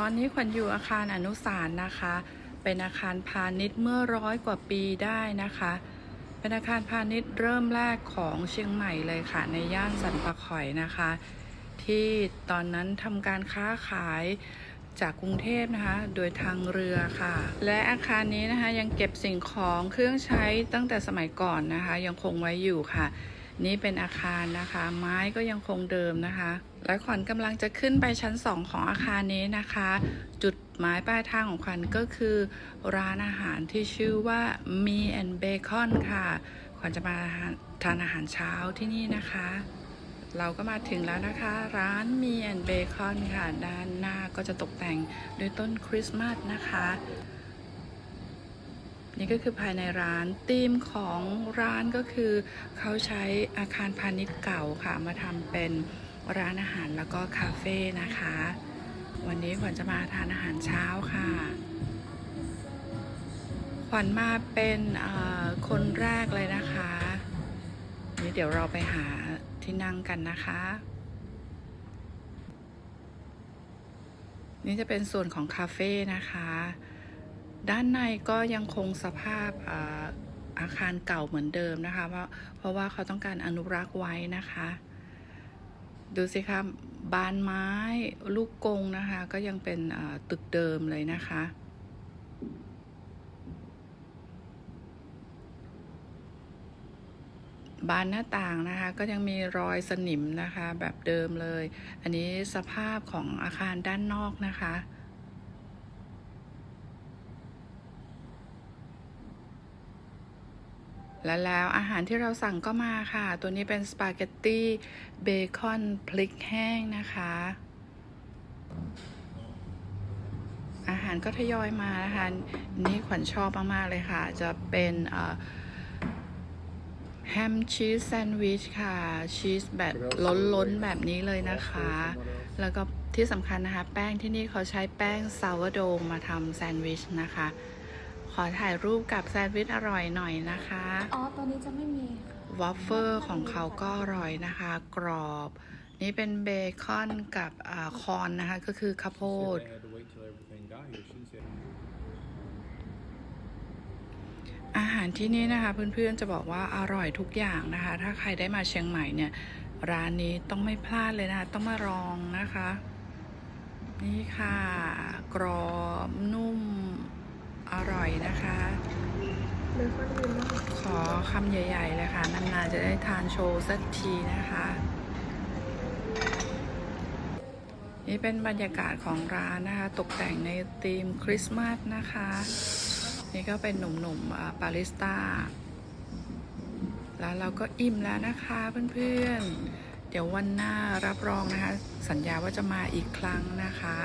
ตอนนี้ขวัญอยู่อาคารอนุสารณ์นะคะ เป็นอาคารพาณิชย์เมื่อร้อยกว่าปีได้นะคะ เป็นอาคารพาณิชย์เริ่มแรกของเชียงใหม่เลยค่ะ ในย่านสันปะข่อยนะคะ ที่ตอนนั้นทำการค้าขายจากกรุงเทพนะคะ โดยทางเรือค่ะ และอาคารนี้นะคะยังเก็บสิ่งของเครื่องใช้ตั้งแต่สมัยก่อนนะคะ ยังคงไว้อยู่ค่ะ นี่เป็นอาคารนะคะ ไม้ก็ยังคงเดิมนะคะ และขวัญกำลังจะขึ้นไปชั้น 2 ของอาคารนี้นะคะ จุดหมายปลายทางของขวัญก็คือ ร้านอาหารที่ชื่อว่า Me and Bacon ค่ะขวัญจะมาทานอาหารเช้าที่นี่นะคะ เราก็มาถึงแล้วนะคะ ร้าน Me and Bacon ค่ะ ด้านหน้าก็จะตกแต่งด้วยต้นคริสต์มาสนะคะ นี่ก็คือภายในร้านธีมของร้านก็คือเขาใช้อาคารพาณิชย์เก่าค่ะมาทำเป็นร้านอาหารแล้วก็คาเฟ่นะคะ วันนี้ขวัญจะมาทานอาหารเช้าค่ะ ขวัญมาเป็นคนแรกเลยนะคะนี่เดี๋ยวเราไปหาที่นั่งกันนะคะ นี่จะเป็นส่วนของคาเฟ่นะคะ ด้านในก็ยังคงสภาพอาอาคารเก่าเหมือนเดิมนะคะ เพราะเพราะว่าเขาต้องการอนุรักษ์ไว้นะคะ ดูสิคะบานไม้ลูกกงนะคะ ก็ยังเป็นตึกเดิมเลยนะคะ บานหน้าต่างนะคะ ก็ยังมีรอยสนิมนะคะแบบเดิมเลย อันนี้สภาพของอาคารด้านนอกนะคะ และแล้วอาหารที่เราสั่งก็มาค่ะ ตัวนี้เป็นสปาเกตตี้เบคอนพริกแห้งนะคะ อาหารก็ทยอยมานะคะ นี่ขวัญชอบมากๆเลยค่ะ จะเป็นแฮมชีสแซนด์วิชค่ะ ชีสแบบล้นๆ แบบนี้เลยนะคะ แล้วก็ที่สำคัญนะคะ แป้งที่นี่เขาใช้แป้งซาวโดงมาทำแซนด์วิชนะคะ ขอถ่ายรูปกับแซนด์วิชอร่อยหน่อยนะคะ อ๋อ ตอนนี้จะไม่มีค่ะวอฟเฟอร์ของเขาก็อร่อยนะคะ กรอบ นี่เป็นเบคอนกับอาคอนนะคะ ก็คือข้าวโพด They had to wait till everything got here. She said. อาหารที่นี่นะคะ เพื่อนๆจะบอกว่าอร่อยทุกอย่างนะคะ ถ้าใครได้มาเชียงใหม่เนี่ย ร้านนี้ต้องไม่พลาดเลยนะคะ ต้องมาลองนะคะ นี่ค่ะ กรอบนุ่ม อร่อยนะคะเบคอนวินมากขอคำใหญ่ๆเลยค่ะนานๆจะได้ทานโชว์สักทีนะคะ นี่เป็นบรรยากาศของร้านนะคะ ตกแต่งในธีมคริสต์มาสนะคะ นี่ก็เป็นหนุ่มๆอ่าบาริสต้าแล้วเราก็อิ่มแล้วนะคะเพื่อนๆ เดี๋ยววันหน้ารับรองนะคะ สัญญาว่าจะมาอีกครั้งนะคะ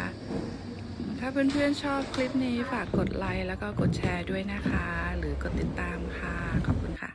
ถ้าเพื่อนๆชอบคลิปนี้ฝากกดไลค์แล้วก็กดแชร์ด้วยนะคะ หรือกดติดตามค่ะ ขอบคุณค่ะ